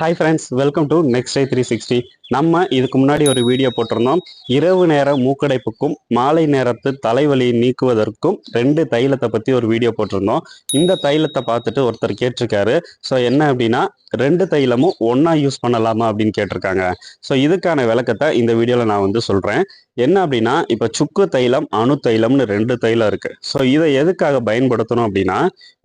Hi friends welcome to next day three sixty நம்ம இதுக்கு முன்னாடி ஒரு வீடியோ போட்டிருந்தோம். இரவு நேர மூக்கடைப்புக்கும் மாலை நேரத்து தலைவலியை நீக்குவதற்கும் ரெண்டு தைலத்தை பற்றி ஒரு வீடியோ போட்டிருந்தோம். இந்த தைலத்தை பார்த்துட்டு ஒருத்தர் கேட்டிருக்காரு. ஸோ என்ன அப்படின்னா ரெண்டு தைலமும் ஒன்றா யூஸ் பண்ணலாமா அப்படின்னு கேட்டிருக்காங்க. ஸோ இதுக்கான விளக்கத்தை இந்த வீடியோவில் நான் வந்து சொல்கிறேன் என்ன அப்படின்னா இப்போ சுக்கு தைலம் அணு தைலம்னு ரெண்டு தைலம் இருக்கு. ஸோ இதை எதுக்காக பயன்படுத்தணும் அப்படின்னா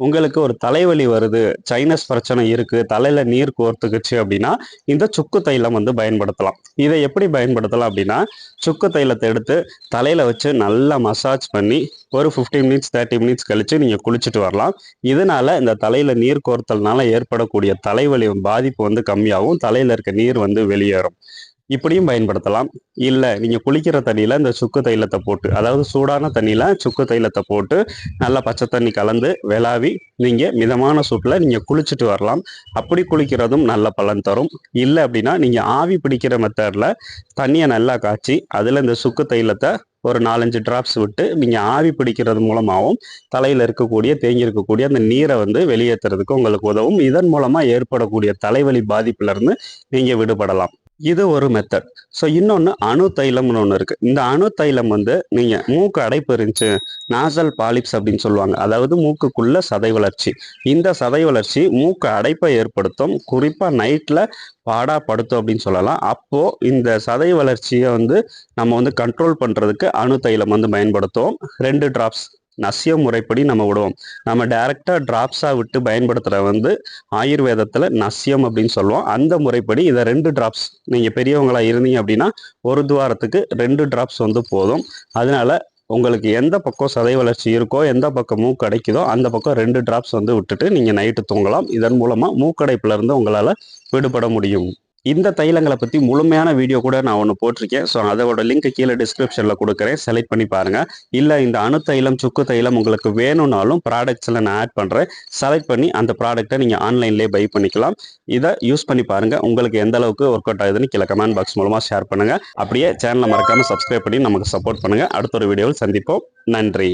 உங்களுக்கு ஒரு தலைவலி வருது சைனஸ் பிரச்சனை இருக்கு தலையில நீர் கோர்த்துக்குச்சு அப்படின்னா இந்த சுக்கு தைலம் வந்து பயன்படுத்தலாம். இதை எப்படி பயன்படுத்தலாம் அப்படின்னா சுக்கு தைலத்தை எடுத்து தலையில வச்சு நல்லா மசாஜ் பண்ணி ஒரு 15 மினிட்ஸ் தேர்ட்டி மினிட்ஸ் கழிச்சு நீங்க குளிச்சுட்டு வரலாம். இதனால இந்த தலையில நீர் கோர்த்தல்னால ஏற்படக்கூடிய தலைவலி பாதிப்பு வந்து கம்மியாகும் தலையில இருக்க நீர் வந்து வெளியேறும். இப்படியும் பயன்படுத்தலாம். இல்லை நீங்கள் குளிக்கிற தண்ணியில் இந்த சுக்கு தைலத்தை போட்டு அதாவது சூடான தண்ணியில் சுக்கு தைலத்தை போட்டு நல்லா பச்சை தண்ணி கலந்து விளாவி நீங்கள் மிதமான சூட்டில் நீங்கள் குளிச்சுட்டு வரலாம். அப்படி குளிக்கிறதும் நல்ல பலன் தரும். இல்லை அப்படின்னா நீங்கள் ஆவி பிடிக்கிற மெத்தடில் தண்ணியை நல்லா காய்ச்சி அதில் இந்த சுக்கு தைலத்தை ஒரு நாலஞ்சு டிராப்ஸ் விட்டு நீங்கள் ஆவி பிடிக்கிறது மூலமாகவும் தலையில் இருக்கக்கூடிய தேங்கி இருக்கக்கூடிய அந்த நீரை வந்து வெளியேற்றுறதுக்கு உங்களுக்கு உதவும். இதன் மூலமாக ஏற்படக்கூடிய தலைவலி பாதிப்புலேருந்து நீங்கள் விடுபடலாம். இது ஒரு மெத்தட் ஸோ இன்னொன்று அணு தைலம்னு ஒன்று இருக்குது இந்த அணு தைலம் வந்து நீங்கள் மூக்கு அடைப்பு இருந்துச்சு நாசல் பாலிப்ஸ் அப்படின்னு சொல்லுவாங்க. அதாவது மூக்குக்குள்ள சதை வளர்ச்சி. இந்த சதை வளர்ச்சி மூக்கு அடைப்பை ஏற்படுத்தும். குறிப்பாக நைட்டில் பாடா படுத்தும் அப்படின்னு சொல்லலாம். அப்போது இந்த சதை வளர்ச்சியை வந்து நம்ம வந்து கண்ட்ரோல் பண்ணுறதுக்கு அணு தைலம் வந்து பயன்படுத்துவோம். ரெண்டு ட்ராப்ஸ் நசிய முறைப்படி நம்ம விடுவோம். நம்ம டைரெக்டாக ட்ராப்ஸாக விட்டு பயன்படுத்துகிற வந்து ஆயுர்வேதத்தில் நசியம் அப்படின்னு சொல்லுவோம். அந்த முறைப்படி இதை ரெண்டு ட்ராப்ஸ் நீங்கள் பெரியவங்களாக இருந்தீங்க அப்படின்னா ஒரு துவாரத்துக்கு ரெண்டு ட்ராப்ஸ் வந்து போதும். அதனால உங்களுக்கு எந்த பக்கம் சதை வளர்ச்சி இருக்கோ எந்த பக்கம் மூக்கு அடைக்குதோ அந்த பக்கம் ரெண்டு ட்ராப்ஸ் வந்து விட்டுட்டு நீங்கள் நைட்டு தூங்கலாம். இதன் மூலமாக மூக்கடைப்புல இருந்து உங்களால் விடுபட முடியும். இந்த தைலங்களை பற்றி முழுமையான வீடியோ கூட நான் ஒன்று போட்டிருக்கேன். ஸோ அதோட லிங்க் கீழே டிஸ்கிரிப்ஷனில் கொடுக்குறேன். செலக்ட் பண்ணி பாருங்கள் இல்லை இந்த அணு தைலம் சுக்கு தைலம் உங்களுக்கு வேணும்னாலும் ப்ராடக்ட்ஸில் நான் ஆட் பண்ணுறேன் செலக்ட் பண்ணி அந்த ப்ராடக்ட்டை நீங்கள் ஆன்லைன்லேயே பை பண்ணிக்கலாம். இதை யூஸ் பண்ணி பாருங்கள் உங்களுக்கு எந்த அளவுக்கு ஒர்க் அவுட் ஆகுதுன்னு கீழே கமெண்ட் பாக்ஸ் மூலமாக ஷேர் பண்ணுங்கள் அப்படியே சேனலை மறக்காமல் சப்ஸ்கிரைப் பண்ணி நமக்கு சப்போர்ட் பண்ணுங்கள் அடுத்த ஒரு வீடியோவில் சந்திப்போம். நன்றி.